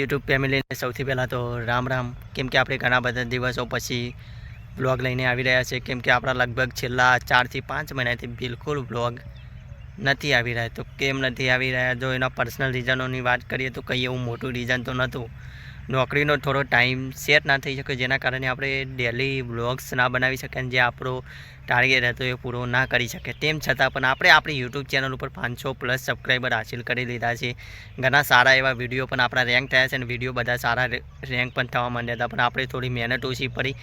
YouTube ફેમિલીને સૌથી પહેલાં તો રામ રામ. કેમ કે આપણે ઘણા બધા દિવસો પછી બ્લોગ લઈને આવી રહ્યા છે કેમ કે આપણા લગભગ છેલ્લા ચારથી પાંચ મહિનાથી બિલકુલ બ્લોગ નથી આવી રહ્યા. તો કેમ નથી આવી રહ્યા? જો એના પર્સનલ રીઝનોની વાત કરીએ તો કંઈ એવું મોટું રીઝન તો નહોતું. નોકરીનો થોડો ટાઈમ સેટ ના થઈ શકે જેના કારણે આપણે ડેલી બ્લોગ્સ ના બનાવી શકીએ અને જે આપણો ટાર્ગેટ હતો એ પૂરો ના કરી શકે તેમ છતાં પણ આપણે આપણી યુટ્યુબ ચેનલ ઉપર પાંચસો પ્લસ સબસ્ક્રાઈબર હાસિલ કરી લીધા છે. ઘણા સારા એવા વીડિયો પણ આપણા રેન્ક થયા છે અને વીડિયો બધા સારા રેન્ક પણ થવા માંડ્યા હતા. પણ આપણે થોડી મહેનત ઓછી પડી,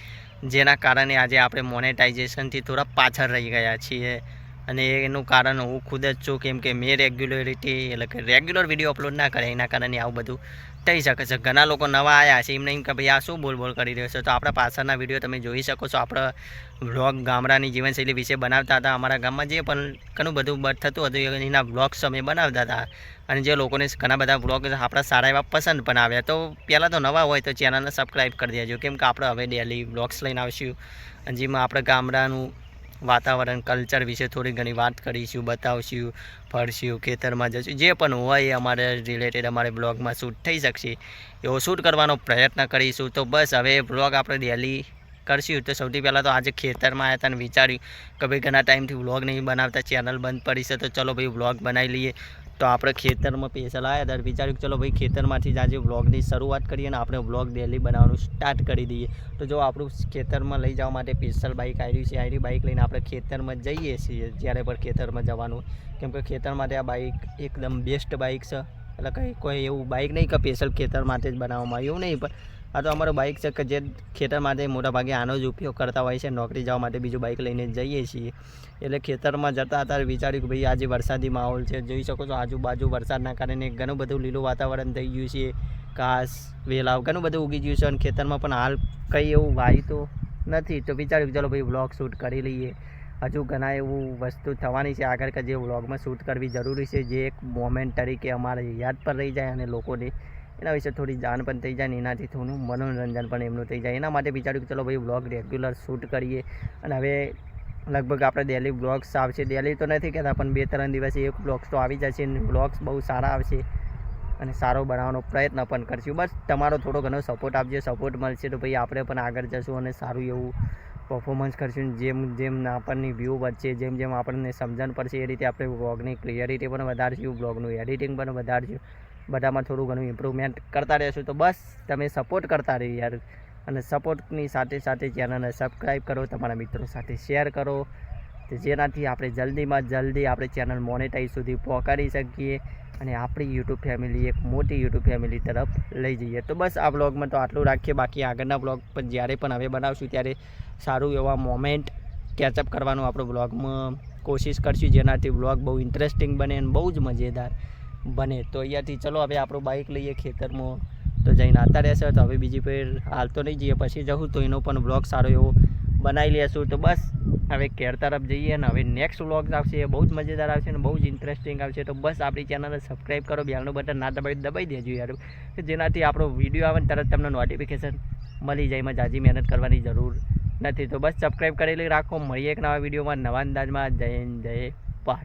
જેના કારણે આજે આપણે મોનેટાઇઝેશનથી થોડા પાછળ રહી ગયા છીએ. અને એનું કારણ હું ખુદ જ છું કેમ કે મેં રેગ્યુલરિટી એટલે કે રેગ્યુલર વીડિયો અપલોડ ના કરે, એના કારણે આવું બધું થઈ શકે છે. ઘણા લોકો નવા આવ્યા છે, એમને એમ કે ભાઈ આ શું બોલ બોલ કરી રહ્યો છે? તો આપણા પાછળના વીડિયો તમે જોઈ શકો છો. આપણા વ્લોગ ગામડાની જીવનશૈલી વિશે બનાવતા હતા. અમારા ગામમાં જે પણ ઘણું બધું બ- થતું હતું એના વ્લોગ્સ અમે બનાવતા હતા. અને જે લોકોને ઘણા બધા વ્લોગ આપણા સારા એવા પસંદ પણ આવ્યા. તો પહેલાં તો નવા હોય તો ચેનલને સબસ્ક્રાઈબ કરી દેજો. કેમ કે આપણે હવે ડેલી વ્લોગ્સ લઈને આવીશું. અને જેમાં આપણે ગામડાનું વાતાવરણ કલ્ચર વિશે થોડી ઘણી વાત કરીશું, બતાવશું, ફરશું, ખેતરમાં જશું, જે પણ હોય અમારે રિલેટેડ અમારે બ્લોગમાં શૂટ થઈ શકશે. એવો શૂટ કરવાનો પ્રયત્ન કરીશું. તો બસ હવે બ્લોગ આપણે ડેલી કરશું તો સૌથી પહેલાં તો આજે ખેતરમાં આવ્યા હતા વિચાર્યું કે ભાઈ ઘણા ટાઈમથી વ્લોગ નહીં બનાવતા, ચેનલ બંધ પડી છે તો ચલો ભાઈ વ્લોગ બનાવી લઈએ. તો આપણે ખેતરમાં પેસલ આવ્યા હતા વિચાર્યું ચલો ભાઈ ખેતરમાંથી જ આજે વ્લોગની શરૂઆત કરીએ અને આપણે વ્લોગ ડેલી બનાવવાનું સ્ટાર્ટ કરી દઈએ. તો જો આપણું ખેતરમાં લઈ જવા માટે સ્પેશિયલ બાઇક આવી છે, આવી બાઇક લઈને આપણે ખેતરમાં જઈએ છીએ જ્યારે પણ ખેતરમાં જવાનું. કેમ કે ખેતર માટે આ બાઇક એકદમ બેસ્ટ બાઇક છે. એટલે કંઈ કોઈ એવું બાઇક નહીં કે સ્પેશિયલ ખેતર માટે જ બનાવવામાં આવ્યું નહીં, પણ આ તો અમારો બાઇક છે કે જે ખેતર માટે મોટાભાગે આનો જ ઉપયોગ કરતા હોય છે. નોકરી જવા માટે બીજું બાઇક લઈને જઈએ છીએ. એટલે ખેતરમાં જતા હતા વિચાર્યું કે ભાઈ આજે વરસાદી માહોલ છે. જોઈ શકો છો આજુબાજુ વરસાદના કારણે ઘણું બધું લીલું વાતાવરણ થઈ ગયું છે. ઘાસ, વેલાવ ઘણું બધું ઉગી ગયું છે અને ખેતરમાં પણ હાલ કંઈ એવું વાય તો નથી. તો વિચાર્યું કે ચલો ભાઈ વ્લોગ શૂટ કરી લઈએ. હજુ ઘણા એવું વસ્તુ થવાની છે આગળ કે જે વ્લોગમાં શૂટ કરવી જરૂરી છે. જે એક મોમેન્ટ તરીકે અમારે યાદ પર રહી જાય અને લોકોને એના વિશે થોડી જાણ પણ થઈ જાય ને એનાથી થોડું મનોરંજન પણ એમનું થઈ જાય. એના માટે વિચાર્યું કે ચલો ભાઈ વ્લોગ રેગ્યુલર શૂટ કરીએ. અને હવે લગભગ આપણે ડેલી બ્લોગ્સ આવશે. ડેલી તો નથી કહેતા, પણ બે ત્રણ દિવસે એક બ્લોગ્સ તો આવી જશે અને બ્લોગ્સ બહુ સારા આવશે અને સારો બનાવવાનો પ્રયત્ન પણ કરશું. બસ તમારો થોડો ઘણો સપોર્ટ આપજો. સપોર્ટ મળશે તો ભાઈ આપણે પણ આગળ જશું અને સારું એવું પરફોર્મન્સ કરશું. જેમ જેમ આપણને વ્યૂ વધશે, જેમ જેમ આપણને સમજણ પડશે, એ રીતે આપણે વ્લોગની ક્લિયરિટી પણ વધારશું બ્લોગનું એડિટિંગ પણ વધારશું. બધામાં થોડું ઘણું ઇમ્પ્રુવમેન્ટ કરતા રહેશું. તો બસ, તમે સપોર્ટ કરતા રહી યાર. અને સપોર્ટની સાથે સાથે ચેનલને સબસ્ક્રાઈબ કરો, તમારા મિત્રો સાથે શેર કરો. તો જેનાથી આપણે જલ્દીમાં જલ્દી આપણે ચેનલ મોનેટાઈઝ સુધી પહોંચાડી શકીએ અને આપણી યુટ્યુબ ફેમિલી એક મોટી યુટ્યુબ ફેમિલી તરફ લઈ જઈએ. તો બસ, આ બ્લોગમાં તો આટલું રાખીએ. બાકી આગળના બ્લોગ પણ જ્યારે પણ હવે બનાવશું ત્યારે સારું એવા મોમેન્ટ કેચઅપ કરવાનું આપણો બ્લોગમાં કોશિશ કરશું. જેનાથી બ્લોગ બહુ ઇન્ટરેસ્ટિંગ બને અને બહુ જ મજેદાર. બને. તો અહીંયાથી ચલો હવે આપણું બાઇક લઈએ ખેતરમાં. તો જઈને આવતા રહેશે. તો હવે બીજી ફેર હાલ તો નહીં જઈએ. પછી જવું તો એનો પણ બ્લોગ સારો એવો બનાવી લેશું. તો બસ, હવે કેર તરફ જઈએ અને હવે નેક્સ્ટ વ્લોગ્સ આવશે. બહુ જ મજેદાર આવશે અને બહુ જ ઇન્ટરેસ્ટિંગ આવશે. તો બસ આપણી ચેનલને સબસ્ક્રાઈબ કરો, બેલનું બટન ના દબાવી દબાઈ દેજો યાર. કે જેનાથી આપણો વીડિયો આવે ને તરત તમને નોટિફિકેશન મળી જાય. એમાં જાજી મહેનત કરવાની જરૂર નથી. તો બસ સબસ્ક્રાઈબ કરેલી રાખો. મળીએ એક નવા વિડીયોમાં નવા અંદાજમાં. જય જય ભારત.